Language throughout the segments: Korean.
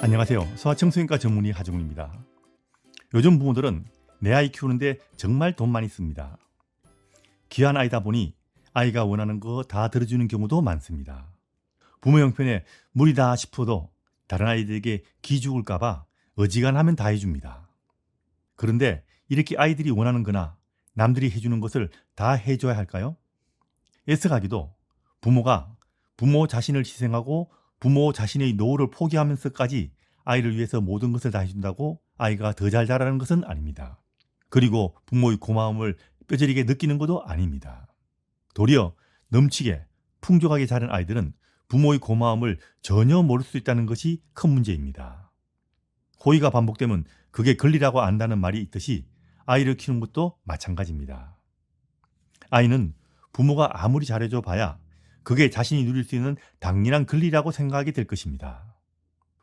안녕하세요. 소아청소년과 전문의 하정훈입니다. 요즘 부모들은 내 아이 키우는데 정말 돈 많이 씁니다. 귀한 아이다 보니 아이가 원하는 거 다 들어주는 경우도 많습니다. 부모 형편에 무리다 싶어도 다른 아이들에게 기죽을까봐 어지간하면 다 해줍니다. 그런데 이렇게 아이들이 원하는 거나 남들이 해주는 것을 다 해줘야 할까요? 애써가기도 부모가 부모 자신을 희생하고 부모 자신의 노후를 포기하면서까지 아이를 위해서 모든 것을 다 해준다고 아이가 더 잘 자라는 것은 아닙니다. 그리고 부모의 고마움을 뼈저리게 느끼는 것도 아닙니다. 도리어 넘치게 풍족하게 자란 아이들은 부모의 고마움을 전혀 모를 수 있다는 것이 큰 문제입니다. 호의가 반복되면 그게 권리라고 안다는 말이 있듯이 아이를 키우는 것도 마찬가지입니다. 아이는 부모가 아무리 잘해줘 봐야 그게 자신이 누릴 수 있는 당연한 권리라고 생각하게 될 것입니다.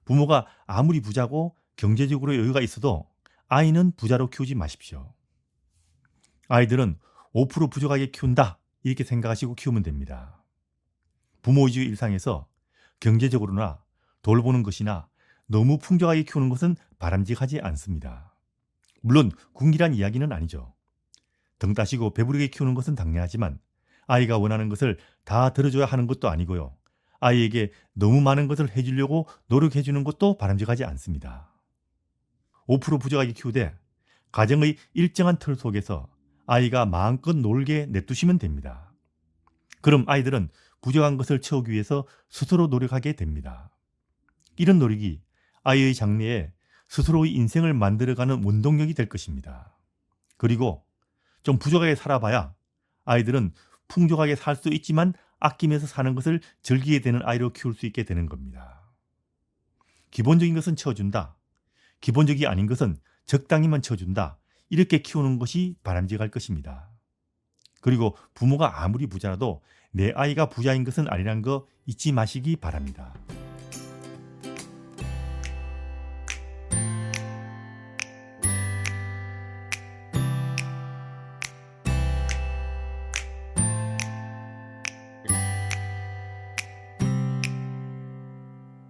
부모가 아무리 부자고 경제적으로 여유가 있어도 아이는 부자로 키우지 마십시오. 아이들은 5% 부족하게 키운다 이렇게 생각하시고 키우면 됩니다. 부모 위주의 일상에서 경제적으로나 돌보는 것이나 너무 풍족하게 키우는 것은 바람직하지 않습니다. 물론 궁기란 이야기는 아니죠. 등 따시고 배부르게 키우는 것은 당연하지만 아이가 원하는 것을 다 들어줘야 하는 것도 아니고요. 아이에게 너무 많은 것을 해주려고 노력해 주는 것도 바람직하지 않습니다. 5% 부족하게 키우되 가정의 일정한 틀 속에서 아이가 마음껏 놀게 내두시면 됩니다. 그럼 아이들은 부족한 것을 채우기 위해서 스스로 노력하게 됩니다. 이런 노력이 아이의 장래에 스스로의 인생을 만들어가는 원동력이 될 것입니다. 그리고 좀 부족하게 살아봐야 아이들은 풍족하게 살 수 있지만 아끼면서 사는 것을 즐기게 되는 아이로 키울 수 있게 되는 겁니다. 기본적인 것은 채워준다. 기본적이 아닌 것은 적당히만 채워준다. 이렇게 키우는 것이 바람직할 것입니다. 그리고 부모가 아무리 부자라도 내 아이가 부자인 것은 아니란 거 잊지 마시기 바랍니다.